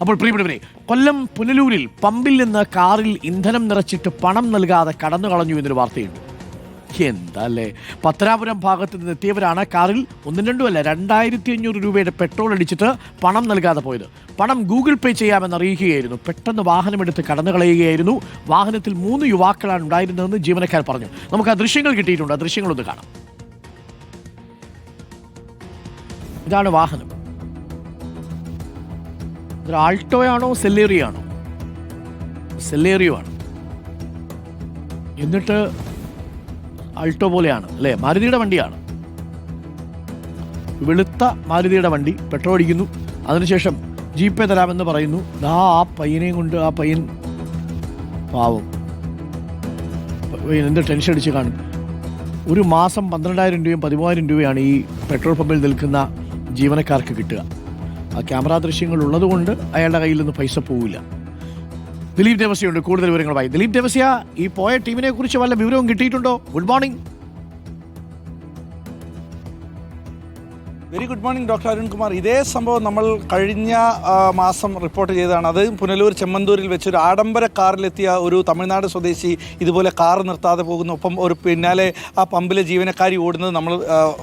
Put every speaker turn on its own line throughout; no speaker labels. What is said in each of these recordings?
അപ്പോൾ പ്രിയപ്പെട്ടവരെ കൊല്ലം പുനലൂരിൽ പമ്പിൽ നിന്ന് കാറിൽ ഇന്ധനം നിറച്ചിട്ട് പണം നൽകാതെ കടന്നു കളഞ്ഞു എന്നൊരു വാർത്തയുണ്ട്. എന്താ അല്ലേ പത്തനാപുരം ഭാഗത്ത് നിന്ന് എത്തിയവരാണ് കാറിൽ ഒന്നും രണ്ടുമല്ല രണ്ടായിരത്തി അഞ്ഞൂറ് രൂപയുടെ പെട്രോൾ അടിച്ചിട്ട് പണം നൽകാതെ പോയത്. പണം ഗൂഗിൾ പേ ചെയ്യാമെന്ന് അറിയിക്കുകയായിരുന്നു. പെട്ടെന്ന് വാഹനമെടുത്ത് കടന്നു കളയുകയായിരുന്നു വാഹനത്തിൽ മൂന്ന് യുവാക്കളാണ് ഉണ്ടായിരുന്നതെന്ന് ജീവനക്കാർ പറഞ്ഞു. നമുക്ക് ആ ദൃശ്യങ്ങൾ കിട്ടിയിട്ടുണ്ട്. ആ ദൃശ്യങ്ങളൊന്ന് കാണാം. ഇതാണ് വാഹനം. ഇത് ആൾട്ടോയാണോ സെല്ലേറിയോ ആണോ സെല്ലേറിയോ ആണ് എന്നിട്ട് ആൾട്ടോ പോലെയാണ് അല്ലേ? മാരുതിയുടെ വണ്ടിയാണ്. വെളുത്ത മാരുതിയുടെ വണ്ടി പെട്രോൾ അടിക്കുന്നു. അതിനുശേഷം ജീപ്പേ തരാമെന്ന് പറയുന്നു. ദാ ആ പയ്യനെയും കൊണ്ട് ആ പയ്യൻ പാവം. എന്ത് ടെൻഷൻ അടിച്ച് കാണും. ഒരു മാസം പന്ത്രണ്ടായിരം രൂപയും പതിമൂവായിരം രൂപയാണ് ഈ പെട്രോൾ പമ്പിൽ നിൽക്കുന്ന ജീവനക്കാർക്ക് കിട്ടുക. ആ ക്യാമറ ദൃശ്യങ്ങൾ ഉള്ളതുകൊണ്ട് അയാളുടെ കയ്യിൽ നിന്ന് പൈസ പോവില്ല. ദിലീപ് ദേവസ്യയുണ്ട്. കൂടുതൽ വിവരങ്ങളുമായി. ദിലീപ് ദേവസ്യ ഈ പോയ ടീമിനെ കുറിച്ച് വല്ല വിവരവും കിട്ടിയിട്ടുണ്ടോ? Good morning.
Very good morning doctor Arunkumar ഇതേ സംഭവം നമ്മൾ കഴിഞ്ഞ മാസം റിപ്പോർട്ട് ചെയ്തതാണ്. അത് പുനലൂർ ചെമ്മന്തൂരിൽ വെച്ച് ഒരു ആഡംബര കാറിലെത്തിയ ഒരു തമിഴ്നാട് സ്വദേശി ഇതുപോലെ കാർ നിർത്താതെ പോകുന്ന. ഒപ്പം ഒരു പിന്നാലെ ആ പമ്പിലെ ജീവനക്കാരി ഓടുന്നത് നമ്മൾ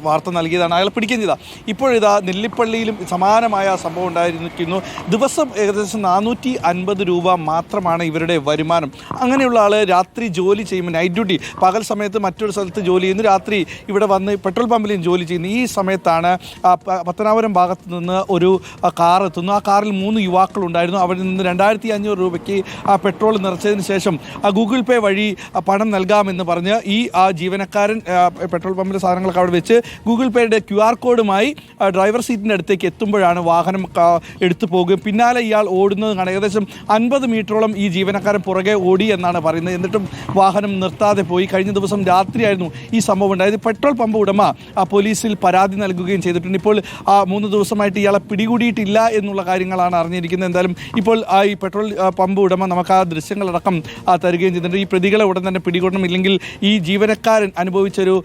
വാർത്ത നൽകിയതാണ്. അയാൾ പിടിക്കുകയും ചെയ്താൽ ഇപ്പോഴിതാ നെല്ലിപ്പള്ളിയിലും സമാനമായ സംഭവം ഉണ്ടായിരിക്കുന്നു. ദിവസം ഏകദേശം നാനൂറ്റി അൻപത് രൂപ മാത്രമാണ് ഇവരുടെ വരുമാനം. അങ്ങനെയുള്ള ആൾ രാത്രി ജോലി ചെയ്യുമ്പോൾ നൈറ്റ് ഡ്യൂട്ടി പകൽ സമയത്ത് മറ്റൊരു സ്ഥലത്ത് ജോലി ചെയ്യുന്നു. രാത്രി ഇവിടെ വന്ന് പെട്രോൾ പമ്പിലും ജോലി ചെയ്യുന്നു. ഈ സമയത്താണ് പത്തനാപുരം ഭാഗത്ത് നിന്ന് ഒരു കാർ എത്തുന്നു. ആ കാറിൽ മൂന്ന് യുവാക്കളുണ്ടായിരുന്നു. അവരിൽ നിന്ന് രണ്ടായിരത്തി അഞ്ഞൂറ് രൂപയ്ക്ക് ആ പെട്രോൾ നിറച്ചതിന് ശേഷം ആ ഗൂഗിൾ പേ വഴി പണം നൽകാമെന്ന് പറഞ്ഞ് ഈ ആ ജീവനക്കാരൻ പെട്രോൾ പമ്പിലെ സാധനങ്ങളൊക്കെ അവിടെ വെച്ച് ഗൂഗിൾ പേയുടെ ക്യു ആർ കോഡുമായി ഡ്രൈവർ സീറ്റിന്റെ അടുത്തേക്ക് എത്തുമ്പോഴാണ് വാഹനം എടുത്തു പോകുകയും പിന്നാലെ ഇയാൾ ഓടുന്നത് കാണാം. ഏകദേശം അൻപത് മീറ്ററോളം ഈ ജീവനക്കാരൻ പുറകെ ഓടി എന്നാണ് പറയുന്നത്. എന്നിട്ടും വാഹനം നിർത്താതെ പോയി. കഴിഞ്ഞ ദിവസം രാത്രിയായിരുന്നു ഈ സംഭവം ഉണ്ടായത്. പെട്രോൾ പമ്പ് ഉടമ പോലീസിൽ പരാതി നൽകുകയും ചെയ്തിട്ടുണ്ട്. ഇപ്പോൾ ആ മൂന്ന് ദിവസമായിട്ട് ഇയാളെ പിടികൂടിയിട്ടില്ല എന്നുള്ള കാര്യങ്ങളാണ് അറിഞ്ഞിരിക്കുന്നത്. എന്തായാലും ഇപ്പോൾ ആ ഈ പെട്രോൾ പമ്പ് ഉടമ നമുക്ക് ആ ദൃശ്യങ്ങളടക്കം തരികയും ചെയ്തിട്ടുണ്ട്. ഈ പ്രതികളെ ഉടൻ തന്നെ പിടികൂടണം ഇല്ലെങ്കിൽ ഈ ജീവനക്കാരൻ അനുഭവിച്ചൊരു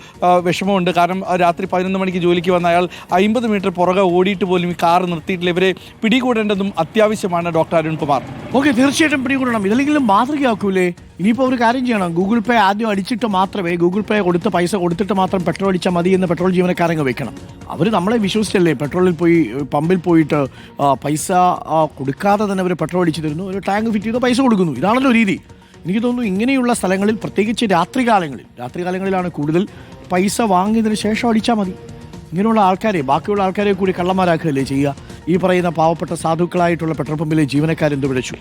വിഷമമുണ്ട്. കാരണം രാത്രി പതിനൊന്ന് മണിക്ക് ജോലിക്ക് വന്ന അയാൾ അമ്പത് മീറ്റർ പുറകെ ഓടിയിട്ട് പോലും ഈ കാർ നിർത്തിയിട്ടില്ല. ഇവരെ പിടികൂടേണ്ടതും അത്യാവശ്യമാണ് ഡോക്ടർ അരുൺകുമാർ.
ഓക്കെ തീർച്ചയായിട്ടും പിടികൂടണം. ഇതല്ലെങ്കിലും മാതൃകയാക്കൂലേ? ഇനിയിപ്പോൾ ഒരു കാര്യം ചെയ്യണം. ഗൂഗിൾ പേ ആദ്യം അടിച്ചിട്ട് മാത്രമേ ഗൂഗിൾ പേ കൊടുത്ത് പൈസ കൊടുത്തിട്ട് മാത്രം പെട്രോൾ അടിച്ചാൽ മതി എന്ന് പെട്രോൾ ജീവനക്കാരങ്ങ് വെക്കണം. അവർ നമ്മളെ വിശ്വസിച്ചല്ലേ? പെട്രോളിൽ പോയി പമ്പിൽ പോയിട്ട് പൈസ കൊടുക്കാതെ തന്നെ അവർ പെട്രോൾ അടിച്ചു തരുന്നു. ഒരു ടാങ്ക് ഫിറ്റ് ചെയ്ത് പൈസ കൊടുക്കുന്നു. ഇതാണല്ലോ രീതി. എനിക്ക് തോന്നുന്നു ഇങ്ങനെയുള്ള സ്ഥലങ്ങളിൽ പ്രത്യേകിച്ച് രാത്രികാലങ്ങളിൽ രാത്രികാലങ്ങളിലാണ് കൂടുതൽ പൈസ വാങ്ങിയതിന് ശേഷം അടിച്ചാൽ മതി. ഇങ്ങനെയുള്ള ആൾക്കാരെ ബാക്കിയുള്ള ആൾക്കാരെ കൂടി കള്ളന്മാരാക്കുകയല്ലേ ചെയ്യുക? ഈ പറയുന്ന പാവപ്പെട്ട സാധുക്കളായിട്ടുള്ള പെട്രോൾ പമ്പിലെ ജീവനക്കാരെന്ത് വിളിച്ചു?